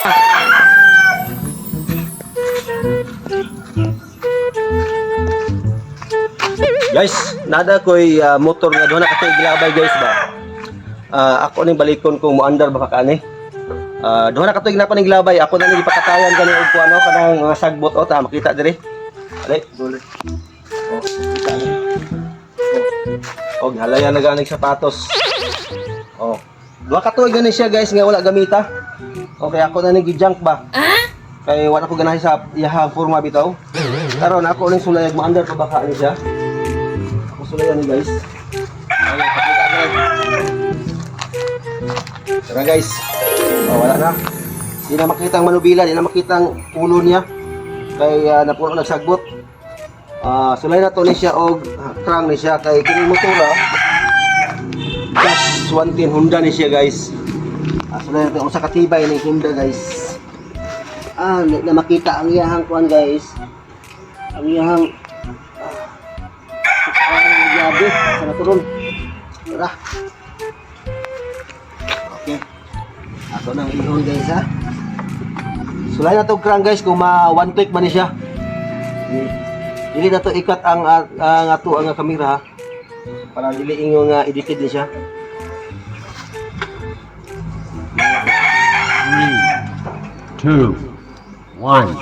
Guys, nada ko'y ah, motor nga doon kasi gilabay guys ba. Ah, ako ning balikon kung moandar baka kani. Ah, doon na katuig na pa ning gilabay. Ako na ning ipakatayan kani og kuano kanang mga sagbot o ta makita diri. Ali, duli. Oh, kita. Oh, halayan na ganing sapatos. Oh. Duha ka tuig gani siya guys nga wala gamita. Okay, ako na ning gi-junk ba. Kay wala ko ganahan sa iyahang forma bitaw. Karon ako ning sulayag maandar pa baka ni siya. Ako sulayan ni guys. Okay, pakita guys. Tara guys. Oh, wala na. Di na makita ang manubila, di na makita ang ulo niya. Kay uh, napuno nagsagbot. Ah, sulay na to ni siya og ah, krang ni siya kay kini motora. Gas 110 Honda ni siya guys. Ah, sulay na to usa ka tibay ni Honda guys. Ah, na, na makita ang iyahang kuan guys. Ang iyahang ah, grabe, sana turon. Tara. Okay. Ako nang ihon guys ha. Sulay na to krang guys kung ma one click man siya. Dili na ikat ang uh, ang ato ang kamera ha. Para dili ingo nga edited ni siya. Two, one.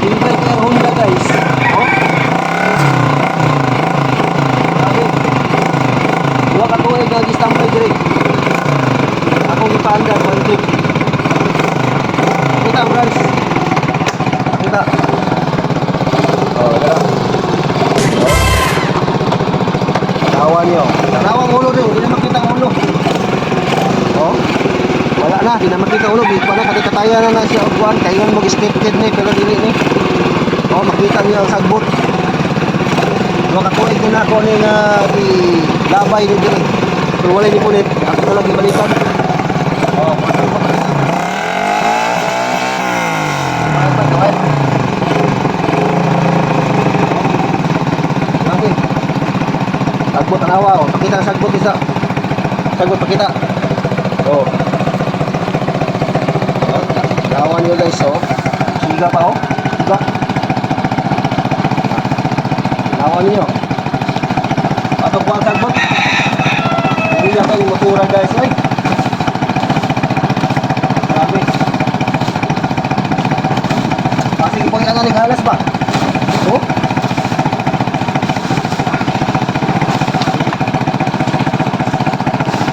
Tibay kaya ang Honda guys. Oh. Grabe. Dua ka tuig ang istampay diri. Ako gipaandar one click. Kita ang branch. Kita. Oh, tara. Oh. Tawa niyo. Tanawa ang ulo niyo. Hindi na makita ang ulo. Oh. Wala na, di na makita ulo. Di pa na, kati kataya na na siya. Kayo mo scripted ni, pero dili ni. Oh, makita niyo ang sagbot. Tuig na ako ni nga di labay ni diri. Pero wala ni punit, ako lang ibalikan. Oh, pasang pa. Mahal pa to, eh. Grabe. Sagbot ang awa, oh. Pakita sagbot isa. Sagbot, pakita. Oh. Gawan nyo guys, oh. Siga pa, oh. Siga. Gawan nyo. Patok po ang sagbot. Hindi na kayo motura guys, ay. Grabe. Kasi ipakita na ng halas ba? Oh.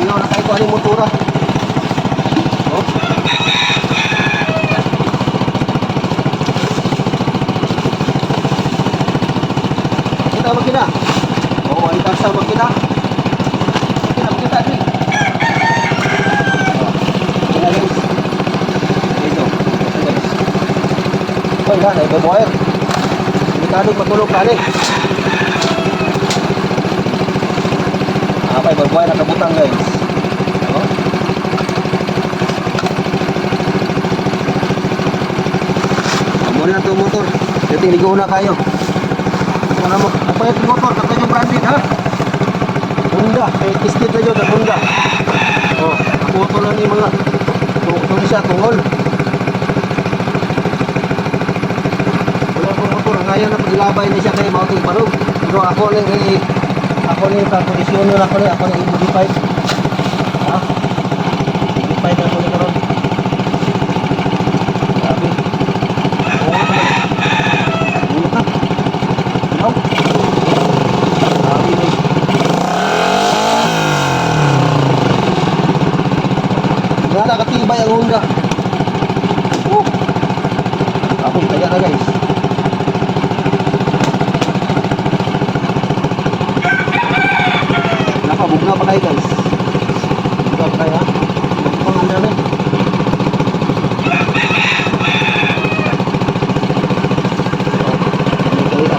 Sino na kayo ko ano yung motora? Oh. Kita makina. Oh, ay kasa makina. Makina makita ni. Kaya guys. Dito. Guys. Oh, na, na wire. Delikado matulog kani. Apa yung wire nakabutang guys. Amo na itong motor. Dito ligo na kayo. Ano mo? Apa yung motor? Kato yung branded ha? Honda. Kaya kistit na yun ang Honda. Oh, motor lang yung mga tungkol siya, tungol. Wala pong motor. Ang na paglabay niya siya kay Mauting Parog. Pero ako lang eh, ako lang kakondisyon na ako lang, ako lang i-modify. Ha? Modify na ako lang karon. Grabe. Oo, talaga. Ulo ka. Ikaw? Grabe, guys. Nakatibay ang Honda. Woo! Ako, kaya na guys. Nakabugna pa kayo guys. Bugna pa kayo ha. Pang ano na.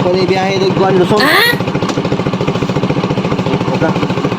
Ako na ibiyahe ng Guan Luzon. Ah? Okay.